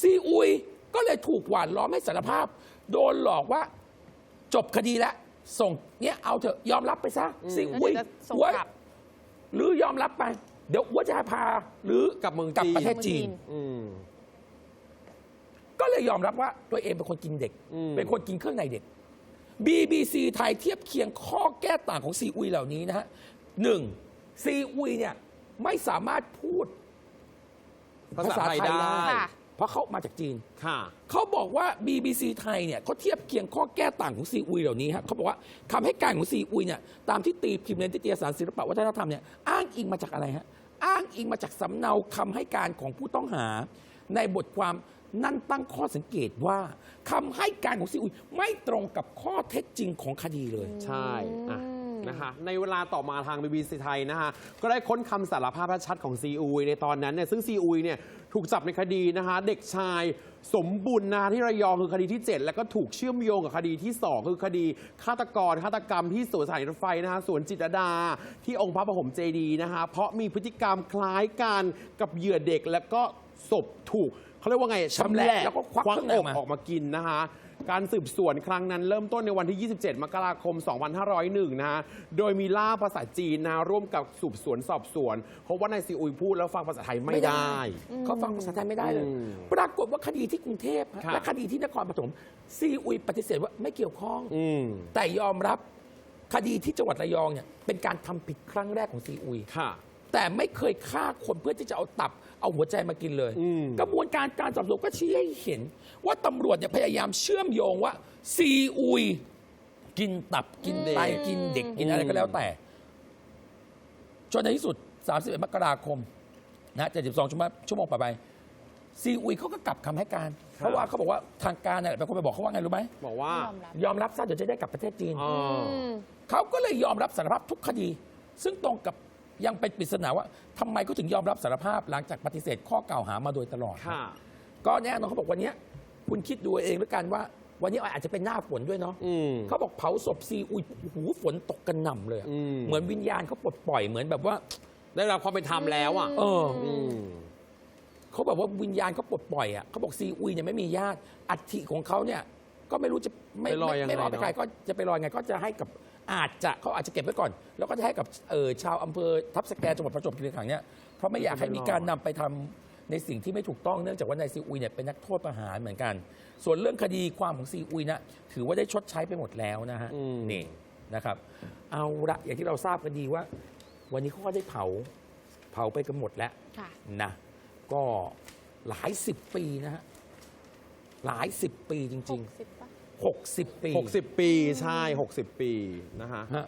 ซีอุยก็เลยถูกหวานล้อมให้สารภาพ โดนหลอกว่าจบคดีแล้วส่งเนี่ยเอาเถอะยอมรับไปซะซีอุยแล้วเดี๋ยวจะส่งหัวกลับ หรือยอมรับไป เดี๋ยวอ้ว่าจะพา หรือกลับเมืองกลับจีน ประเทศจีน อืม ก็เลยยอมรับว่าตัวเองเป็นคนกินเด็ก อืม เป็นคนกินเครื่องในเด็ก BBC ไทยเทียบเคียงข้อแก้ต่างของซีอุยเหล่านี้นะฮะหนึ่งซีอุยเนี่ยไม่สามารถพูดภาษาไทยได้ ค่ะเพ ราะเขามาจากจีน ค่ะ เขาบอกว่า BBC ไทยเนี่ยเขาเทียบเคียงข้อแก้ต่างของซีอุยเหล่านี้ฮะเขาบอกว่าคำให้การของซีอุยเนี่ยตามที่ตีพิมพ์ในนิตยสารศิลปวัฒนธรรมเนี่ยอ้างอิงมาจากอะไรฮะอ้างอิงมาจากสำเนาคำให้การของผู้ต้องหา ในบทความนั่นตั้งข้อสังเกตว่าคำให้การของซีอุยไม่ตรงกับข้อเท็จจริงของคดีเลย ใช่อะอืม นะคะในเวลาต่อมาทาง BBC ไทยนะคะก็ได้ค้นคำสารภาพชัดของซีอุยในตอนนั้นเนี่ยซึ่งซีอุยเนี่ยถูกจับในคดีนะคะเด็กชายสมบุญนะคะที่ระยองคือคดีที่ 7 แล้วก็ถูกเชื่อมโยงกับคดีที่ 2 คือคดีฆาตกรฆาตกรรมที่สวนสถานีรถไฟนะคะสวนจิตรลดา ที่องค์พระปฐมเจดีย์นะคะเพราะมีพฤติกรรมคล้ายกันกับเหยื่อเด็กแล้วก็ศพถูกเขาเรียกว่าไงชำแหละแล้วก็ควักควักเครื่องในออกอกมาออกมากินนะคะ การสืบสวนครั้งนั้นเริ่มต้นในวันที่ 27 มกราคม 2501 นะฮะ โดยมีล่ามภาษาจีนนะร่วมกับสืบสวนสอบสวน เพราะว่านายซีอุยพูดแล้วฟังภาษาไทยไม่ได้ เขาฟังภาษาไทยไม่ได้เลยอืมปรากฏว่าคดีที่กรุงเทพฮะครับและคดีที่นครปฐมซีอุยปฏิเสธว่าไม่เกี่ยวข้องอืมแต่ยอมรับคดีที่จังหวัดระยองเนี่ยเป็นการทำผิดครั้งแรกของซีอุยค่ะ แต่ไม่เคยฆ่าคนเพื่อที่จะเอาตับ เอาหัวใจมากินเลยอืมกระบวนการการสอบสวนก็ชี้ให้เห็น ว่าตำรวจเนี่ยพยายามเชื่อมโยงว่าซีอุย กินตับกินไตกินเด็กกินอะไรก็แล้วแต่ จนในที่สุด 31 มกราคมนะ72ชั่วโมงชั่วโมงต่อไปซีอุยเขาก็กลับคำให้การ เพราะว่าเขาบอกว่าทางการเนี่ยเป็นคนไปบอกเขาว่าไงรู้ไหมบอกว่ายอมรับยอมรับซะเดี๋ยวจะได้กลับประเทศจีนอ๋ออืมเขาก็เลยยอมรับสารภาพทุกคดี ซึ่งตรงกับ ยังเป็นปริศนาว่าทำไมเขาถึงยอมรับสารภาพหลังจากปฏิเสธข้อกล่าวหามาโดยตลอด ค่ะ ก็แน่นอนเขาบอกวันเนี้ยคุณคิดดูเองแล้วกันว่า วันนี้อาจจะเป็นหน้าฝนด้วยเนาะอืม เขาบอกเผาศพซีอุยโอ้โหูฝนตกกันหน่ำเลยอะอืม เหมือนวิญญาณเขาปลดปล่อยเหมือนแบบว่า ได้รับความเป็นธรรมแล้วอะเออ อืม เขาแบบว่าวิญญาณเขาปลดปล่อยอะเขาบอกซีอุยเนี่ยไม่มีญาติอัฐิของเขาเนี่ย ก็ไม่รู้จะไม่ไปลอยไม่ยังไงไม่รอดไปเนอะ ใครก็จะไปลอยไงก็จะให้กับอาจจะเขาอาจจะเก็บไว้ก่อน แล้วก็จะให้กับเออชาวอำเภอทับสแกจังหวัดประจวบคีรีขันธ์เนี่ยเพราะไม่อยากให้มีการนำไปทำในสิ่งที่ไม่ถูกต้องเนื่องจากว่านายซีอุยเนี่ยเป็นนักโทษประหารเหมือนกัน ส่วนเรื่องคดีความของซีอุยนะถือว่าได้ชดใช้ไปหมดแล้วนะฮะอืม นี่นะครับ เอาละอย่างที่เราทราบกันดีว่า วันนี้เขาก็ได้เผาเผาไปกันหมดแล้ว ค่ะ นะก็หลายสิบปีนะฮะ หลายสิบปีจหริงกสิบป่ะๆ60 ปี 60 ปีใช่ 60 ปีนะคะฮะ